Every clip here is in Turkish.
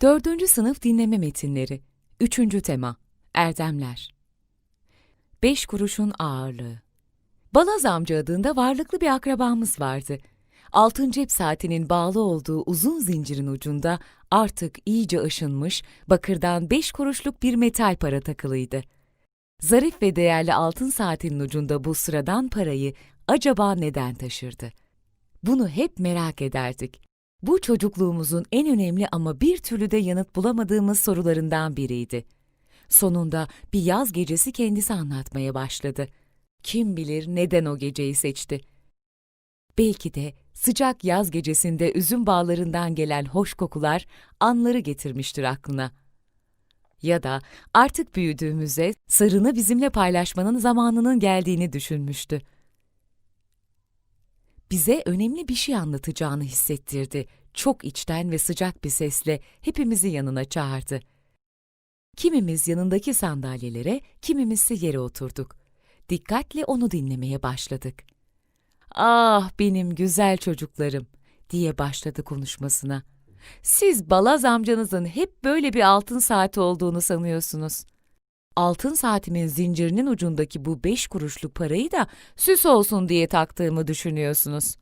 Dördüncü sınıf dinleme metinleri. Üçüncü tema. Erdemler. Beş kuruşun ağırlığı. Balaz amca adında varlıklı bir akrabamız vardı. Altın cep saatinin bağlı olduğu uzun zincirin ucunda artık iyice ışınmış, bakırdan beş kuruşluk bir metal para takılıydı. Zarif ve değerli altın saatinin ucunda bu sıradan parayı acaba neden taşırdı? Bunu hep merak ederdik. Bu çocukluğumuzun en önemli ama bir türlü de yanıt bulamadığımız sorularından biriydi. Sonunda bir yaz gecesi kendisi anlatmaya başladı. Kim bilir neden o geceyi seçti. Belki de sıcak yaz gecesinde üzüm bağlarından gelen hoş kokular anları getirmiştir aklına. Ya da artık büyüdüğümüzde sırrını bizimle paylaşmanın zamanının geldiğini düşünmüştü bize önemli bir şey anlatacağını hissettirdi. Çok içten ve sıcak bir sesle hepimizi yanına çağırdı. Kimimiz yanındaki sandalyelere, kimimiz ise yere oturduk. Dikkatle onu dinlemeye başladık. Ah benim güzel çocuklarım diye başladı konuşmasına. Siz Balaz amcanızın hep böyle bir altın saati olduğunu sanıyorsunuz. Altın saatimin zincirinin ucundaki bu beş kuruşluk parayı da süs olsun diye taktığımı düşünüyorsunuz.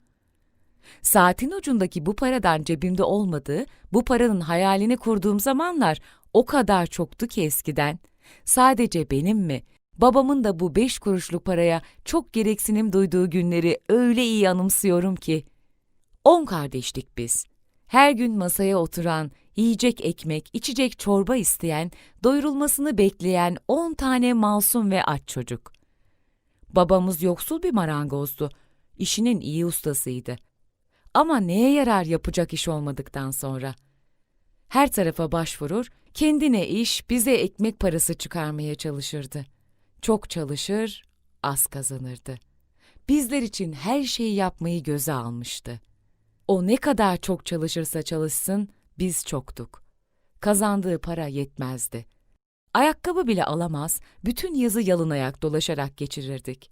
Saatin ucundaki bu paradan cebimde olmadığı, bu paranın hayalini kurduğum zamanlar o kadar çoktu ki eskiden. Sadece benim mi, babamın da bu beş kuruşluk paraya çok gereksinim duyduğu günleri öyle iyi anımsıyorum ki. On kardeştik biz. Her gün masaya oturan, yiyecek ekmek, içecek çorba isteyen, doyurulmasını bekleyen on tane masum ve aç çocuk. Babamız yoksul bir marangozdu. İşinin iyi ustasıydı. Ama neye yarar yapacak iş olmadıktan sonra? Her tarafa başvurur, kendine iş, bize ekmek parası çıkarmaya çalışırdı. Çok çalışır, az kazanırdı. Bizler için her şeyi yapmayı göze almıştı. O ne kadar çok çalışırsa çalışsın, biz çoktuk. Kazandığı para yetmezdi. Ayakkabı bile alamaz, bütün yazı yalın ayak dolaşarak geçirirdik.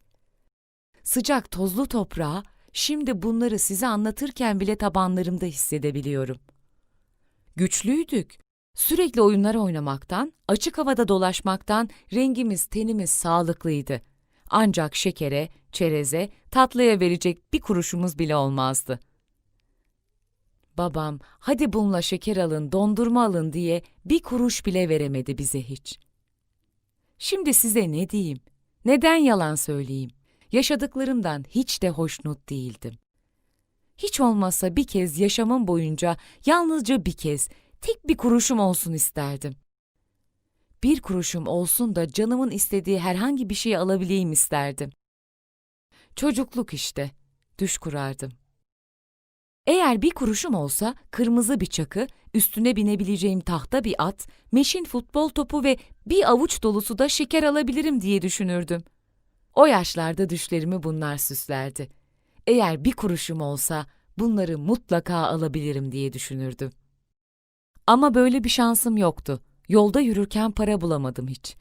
Sıcak tozlu toprağa, şimdi bunları size anlatırken bile tabanlarımda hissedebiliyorum. Güçlüydük. Sürekli oyunlar oynamaktan, açık havada dolaşmaktan rengimiz, tenimiz sağlıklıydı. Ancak şekere, çereze, tatlıya verecek bir kuruşumuz bile olmazdı.'' Babam, hadi bununla şeker alın, dondurma alın diye bir kuruş bile veremedi bize hiç. Şimdi size ne diyeyim? Neden yalan söyleyeyim? Yaşadıklarımdan hiç de hoşnut değildim. Hiç olmazsa bir kez yaşamım boyunca yalnızca bir kez tek bir kuruşum olsun isterdim. Bir kuruşum olsun da canımın istediği herhangi bir şeyi alabileyim isterdim. Çocukluk işte, düş kurardım. Eğer bir kuruşum olsa kırmızı bir çakı, üstüne binebileceğim tahta bir at, meşin futbol topu ve bir avuç dolusu da şeker alabilirim diye düşünürdüm. O yaşlarda düşlerimi bunlar süslerdi. Eğer bir kuruşum olsa bunları mutlaka alabilirim diye düşünürdüm. Ama böyle bir şansım yoktu. Yolda yürürken para bulamadım hiç.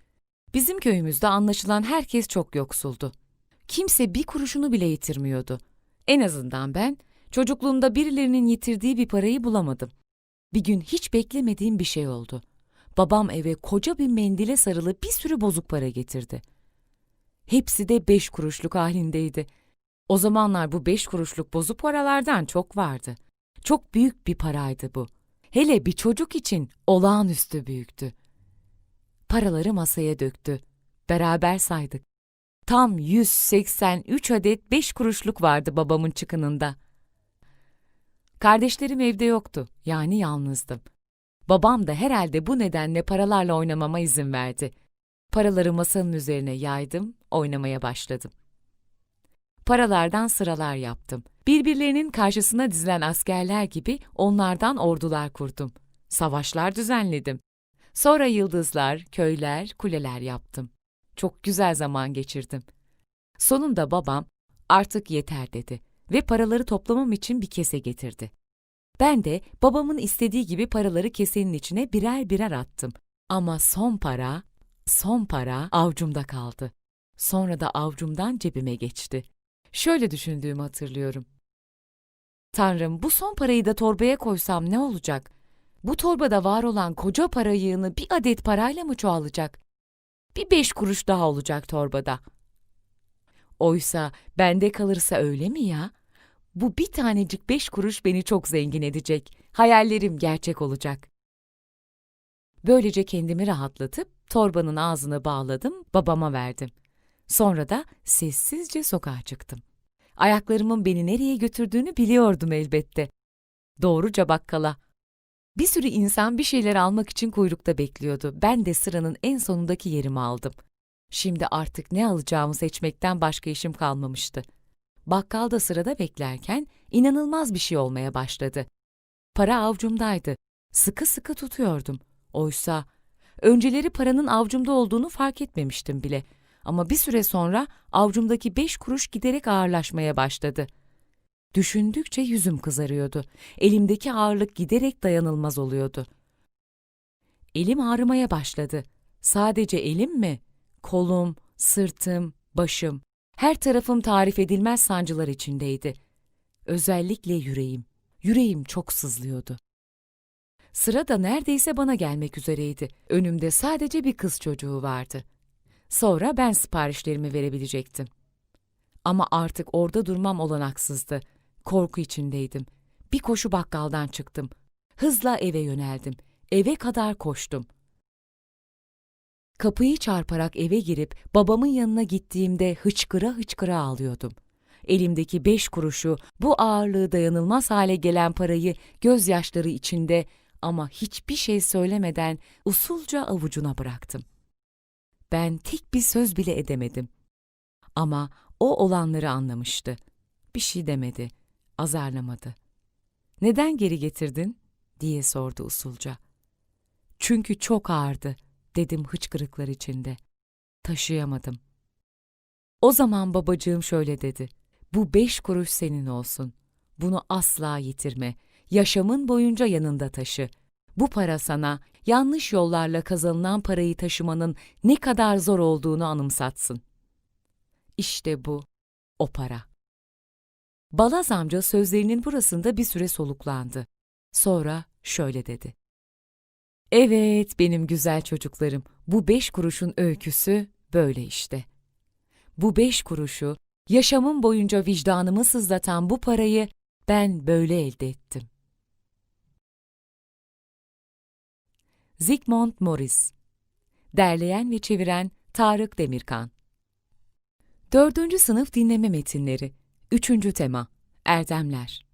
Bizim köyümüzde anlaşılan herkes çok yoksuldu. Kimse bir kuruşunu bile yitirmiyordu. En azından ben Çocukluğumda birilerinin yitirdiği bir parayı bulamadım. Bir gün hiç beklemediğim bir şey oldu. Babam eve koca bir mendile sarılı bir sürü bozuk para getirdi. Hepsi de beş kuruşluk halindeydi. O zamanlar bu beş kuruşluk bozuk paralardan çok vardı. Çok büyük bir paraydı bu. Hele bir çocuk için olağanüstü büyüktü. Paraları masaya döktü. Beraber saydık. Tam 183 adet beş kuruşluk vardı babamın çıkınında. Kardeşlerim evde yoktu, yani yalnızdım. Babam da herhalde bu nedenle paralarla oynamama izin verdi. Paraları masanın üzerine yaydım, oynamaya başladım. Paralardan sıralar yaptım. Birbirlerinin karşısına dizilen askerler gibi onlardan ordular kurdum. Savaşlar düzenledim. Sonra yıldızlar, köyler, kuleler yaptım. Çok güzel zaman geçirdim. Sonunda babam artık yeter dedi ve paraları toplamam için bir kese getirdi. Ben de babamın istediği gibi paraları kesenin içine birer birer attım. Ama son para, son para avcumda kaldı. Sonra da avcumdan cebime geçti. Şöyle düşündüğümü hatırlıyorum. Tanrım bu son parayı da torbaya koysam ne olacak? Bu torbada var olan koca para yığını bir adet parayla mı çoğalacak? Bir beş kuruş daha olacak torbada. Oysa bende kalırsa öyle mi ya? Bu bir tanecik beş kuruş beni çok zengin edecek. Hayallerim gerçek olacak. Böylece kendimi rahatlatıp torbanın ağzını bağladım, babama verdim. Sonra da sessizce sokağa çıktım. Ayaklarımın beni nereye götürdüğünü biliyordum elbette. Doğruca bakkala. Bir sürü insan bir şeyler almak için kuyrukta bekliyordu. Ben de sıranın en sonundaki yerimi aldım. Şimdi artık ne alacağımı seçmekten başka işim kalmamıştı. Bakkalda sırada beklerken inanılmaz bir şey olmaya başladı. Para avcumdaydı. Sıkı sıkı tutuyordum. Oysa önceleri paranın avcumda olduğunu fark etmemiştim bile. Ama bir süre sonra avcumdaki beş kuruş giderek ağırlaşmaya başladı. Düşündükçe yüzüm kızarıyordu. Elimdeki ağırlık giderek dayanılmaz oluyordu. Elim ağrımaya başladı. Sadece elim mi? Kolum, sırtım, başım. Her tarafım tarif edilmez sancılar içindeydi. Özellikle yüreğim. Yüreğim çok sızlıyordu. Sıra da neredeyse bana gelmek üzereydi. Önümde sadece bir kız çocuğu vardı. Sonra ben siparişlerimi verebilecektim. Ama artık orada durmam olanaksızdı. Korku içindeydim. Bir koşu bakkaldan çıktım. Hızla eve yöneldim. Eve kadar koştum. Kapıyı çarparak eve girip babamın yanına gittiğimde hıçkıra hıçkıra ağlıyordum. Elimdeki beş kuruşu, bu ağırlığı dayanılmaz hale gelen parayı gözyaşları içinde ama hiçbir şey söylemeden usulca avucuna bıraktım. Ben tek bir söz bile edemedim. Ama o olanları anlamıştı. Bir şey demedi, azarlamadı. Neden geri getirdin? diye sordu usulca. Çünkü çok ağırdı, dedim hıçkırıklar içinde. Taşıyamadım. O zaman babacığım şöyle dedi. Bu beş kuruş senin olsun. Bunu asla yitirme. Yaşamın boyunca yanında taşı. Bu para sana yanlış yollarla kazanılan parayı taşımanın ne kadar zor olduğunu anımsatsın. İşte bu, o para. Balaz amca sözlerinin burasında bir süre soluklandı. Sonra şöyle dedi. Evet benim güzel çocuklarım, bu beş kuruşun öyküsü böyle işte. Bu beş kuruşu, yaşamım boyunca vicdanımı sızlatan bu parayı ben böyle elde ettim. Zygmunt Morris. Derleyen ve çeviren Tarık Demirkan. Dördüncü sınıf dinleme metinleri. Üçüncü tema. Erdemler